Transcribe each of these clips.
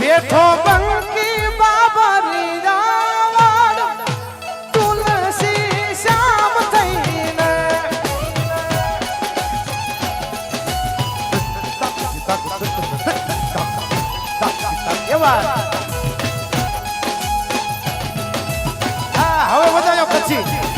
બેઠો બંકી બાબરી રાવણ તુલસી શ્યામ થઈને એવા 进。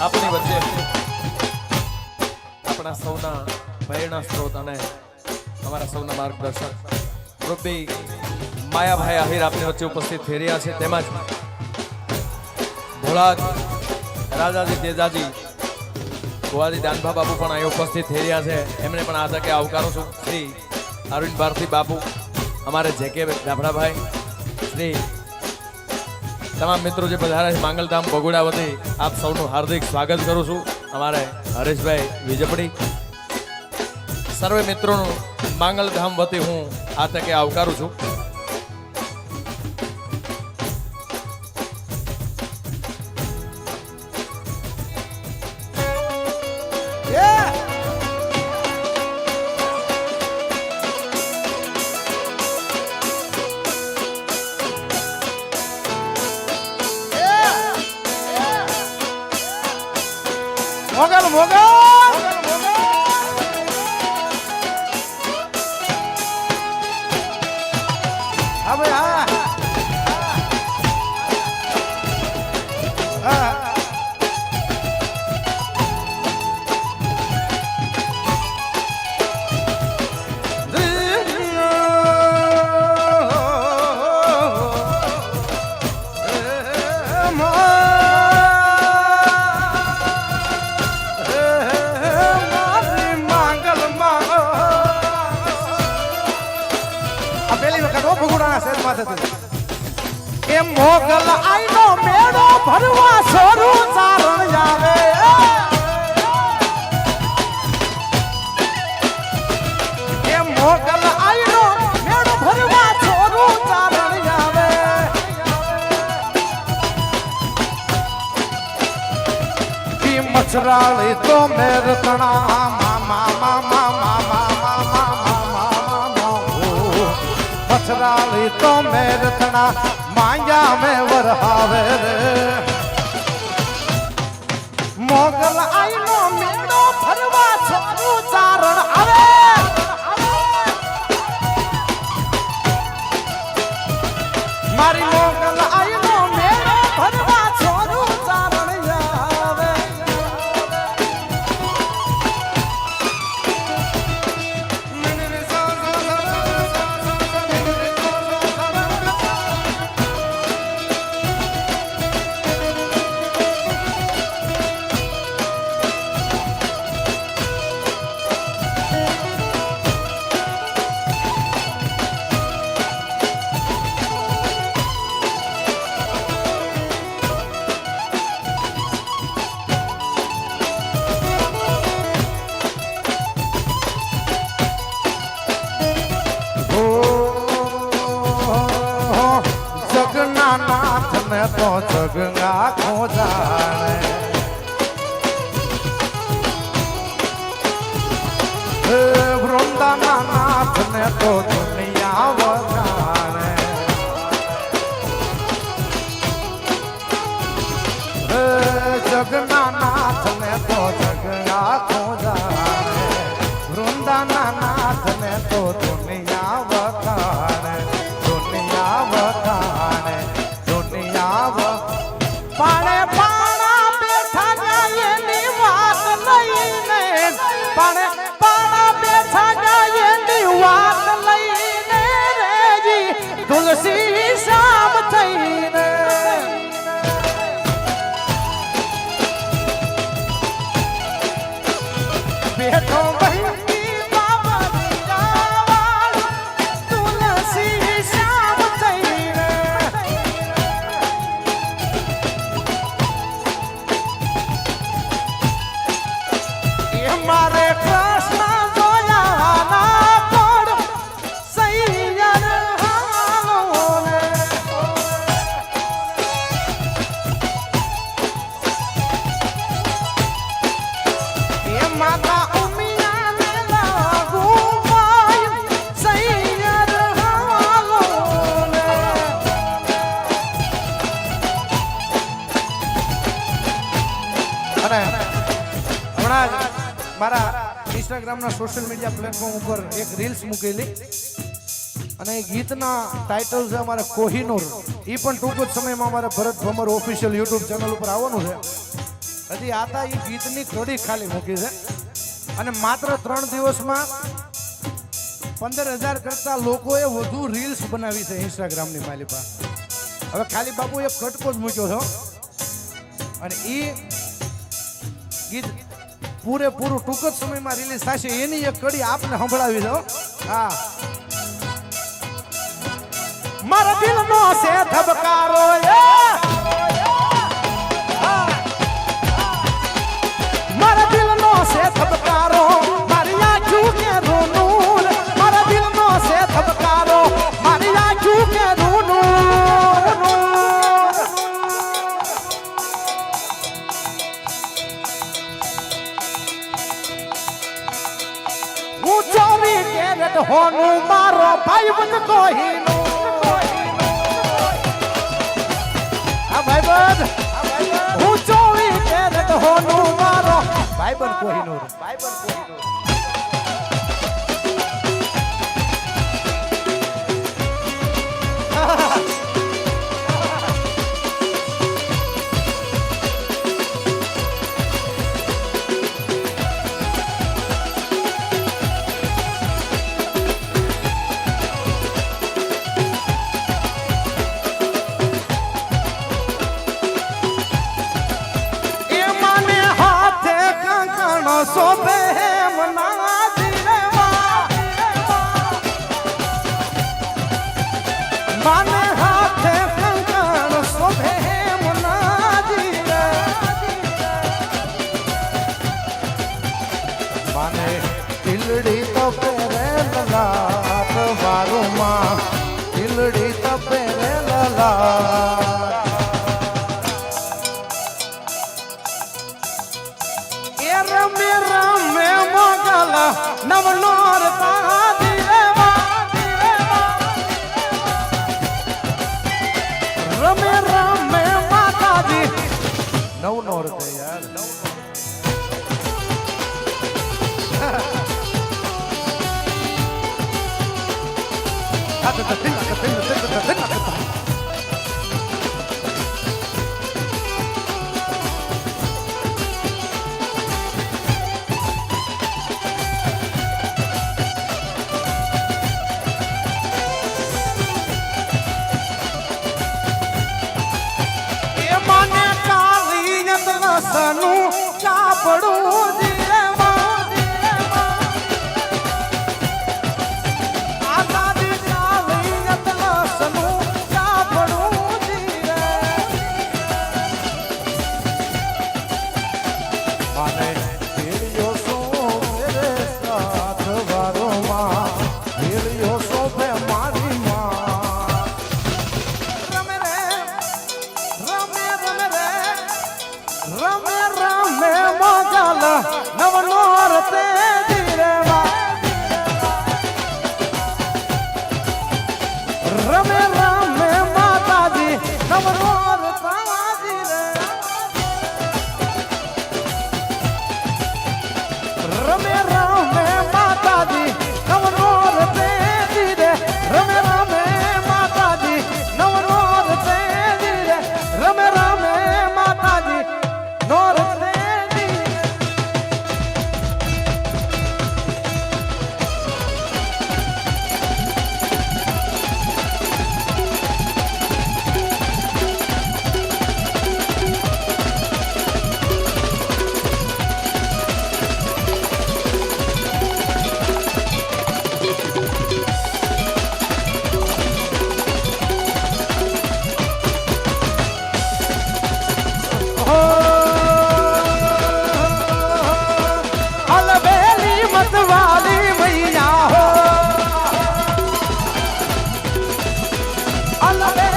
આપણી વચ્ચે આપણા સૌના પ્રેરણા સ્ત્રોત અમારા સૌના માર્ગદર્શક રૂપી માયાભાઈ આહિર આપણી વચ્ચે ઉપસ્થિત થઈ છે. તેમજ ભોળાજ રાજાજી તેજાજી ગોવાજી દાનભા બાપુ પણ અહીં ઉપસ્થિત થઈ રહ્યા છે. એમને પણ આ તકે આવકારું છું. શ્રી અરવિંદ ભારતી બાપુ, અમારે જે કે દાભડાભાઈ શ્રી તમામ મિત્રો જે પધાર્યા છે, માંગલધામ બગોડા વતી આપ સૌનું હાર્દિક સ્વાગત કરું છું. અમારે હરેશભાઈ વિજપડી. સર્વે મિત્રોનું માંગલધામ વતી હું આ તકે આવકારું છું. મોગલ મોગલ એ મોગલ આઈનો મેળો ભરવા સોરું ચારણ આવે એ મોગલ આઈનો મેળો ભરવા સોરું મચરાળી તો મેર તણા મચરાળી તો મેર તણા માંગ્યા મે વરહાવે રે. મોગલ આઈનો મેળો ફરવા છોરું ચારણ આવે. મારી મોગલ ઇન્સ્ટાગ્રામના સોશિયલ મીડિયા પ્લેટફોર્મ ઉપર એક રીલ્સ મૂકેલી. અને એ ગીતના ટાઇટલ છે અમારે કોહિનૂર. એ પણ ટૂંક જ સમયમાં અમારે ભરત ભમર ઓફિશિયલ યુટ્યુબ ચેનલ ઉપર આવવાનું છે. હજી આતા એ ગીતની કડી ખાલી મૂકી છે. અને માત્ર ત્રણ દિવસમાં પંદર હજાર કરતા લોકોએ વધુ રીલ્સ બનાવી છે ઇન્સ્ટાગ્રામની માલિપા. હવે ખાલી બાપુ એક કટકો જ મૂક્યો છો અને એ ગીત પૂરેપૂરું ટૂંક જ સમયમાં રિલીઝ થશે. એની એક કડી આપને સંભળાવી દો હા. મારા દિલનો છે ધબકારો બંધ કોહીનું? આ ભાઈ બંધ હું ચોવી કેરેટ હોનું મારો. ભાઈ બંધ કોહીનું ભાઈ ハハハハ! Allah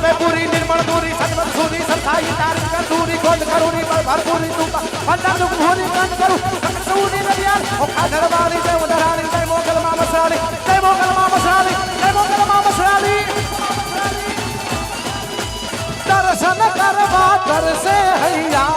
પ્રતાપે પૂરી નિર્મળ દૂરી સન્મત સુરી સંથાઈ તારી કર દૂરી ગોદ કરુણી પર ભરપૂરી તું પંડા દુખ ભૂરી કંદ કરું. સૂની નદિયાર ઓખા ખાધર જય ઉધરાણી જય મોગલ માં જય મોગલ માં જય મોગલ માં દર્શન કરવા કરશે હૈયા.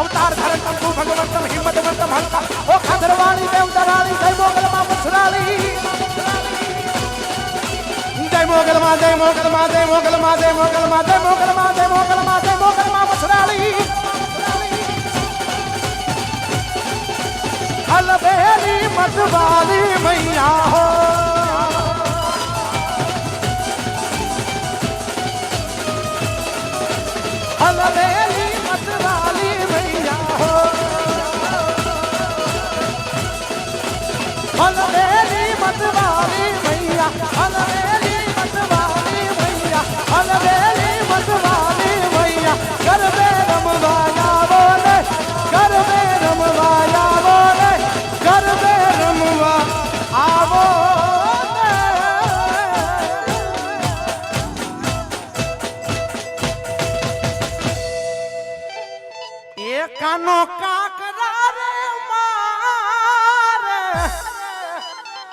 અવતાર ધારણ કરતું ભગવંતમ હિંમતવંતમ હંતા ઓ ખાધરવાળી દેવ દરાળી જય મોગલમાં મસરાળી. જય મોગલમાં જય મોગલમાં જય મોગલમાં જય મોગલમાં જય મોગલમાં જય મોગલમાં જય મોગલમાં મસરાળી. અલબેલી મતવાલી મૈયા હો. અલબેલી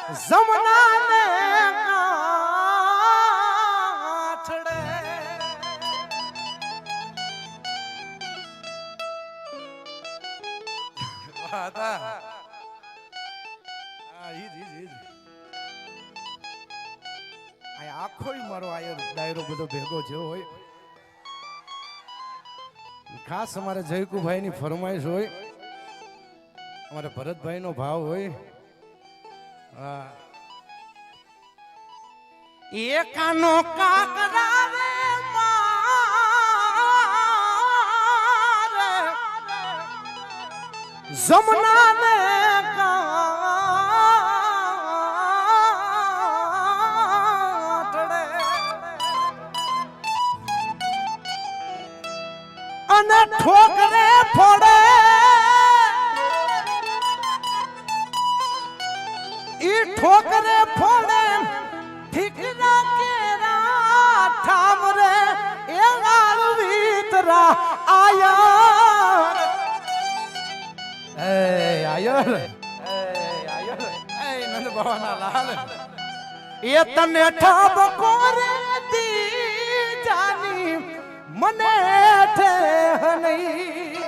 જમનાને કાછડે વાતા હા ઈ ઈ આ મારો આયો ડાયરો બધો ભેગો થયો હોય. ખાસ અમારે જયકુભાઈની ફરમાઈશ હોય, અમારે ભરતભાઈનો ભાવ હોય. એકાનો કાકરાવે જમના ને અને ઠોકરે ફોડે લાલ એ તને ઠાબકો રે દી જાની, મને ઠેહ નહીં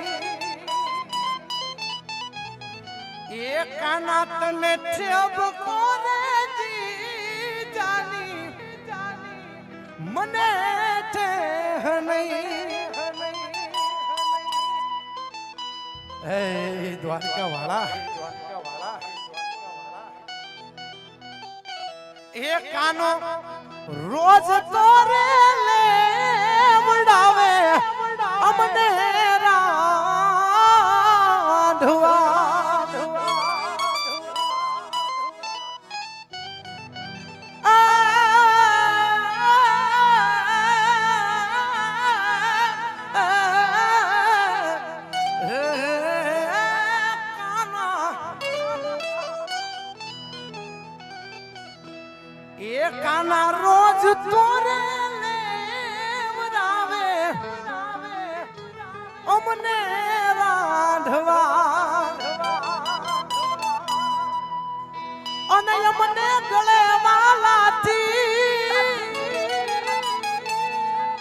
એ કાના તને ઠાબકો રે દી જાની, મને ઠેહ નહીં એ દ્વારકા વાળા એ કાનો રોજ તોરે લેવડાવે અમને રાંધવા. તોરે અમને રાંધવા અને અમને ગળે વાલાથી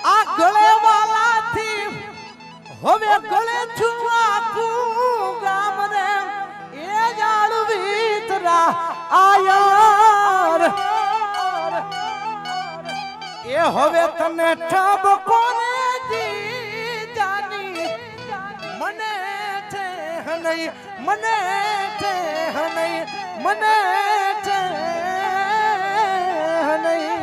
આ ગળે વાલાથી હવે ગળે છુઆકું ગામ રે એ જાળવી તરા આયાર એ હવે તને ઠાબકો ને જી જાની મને છે હનઈ, મને છે હનઈ, મને છે નહીં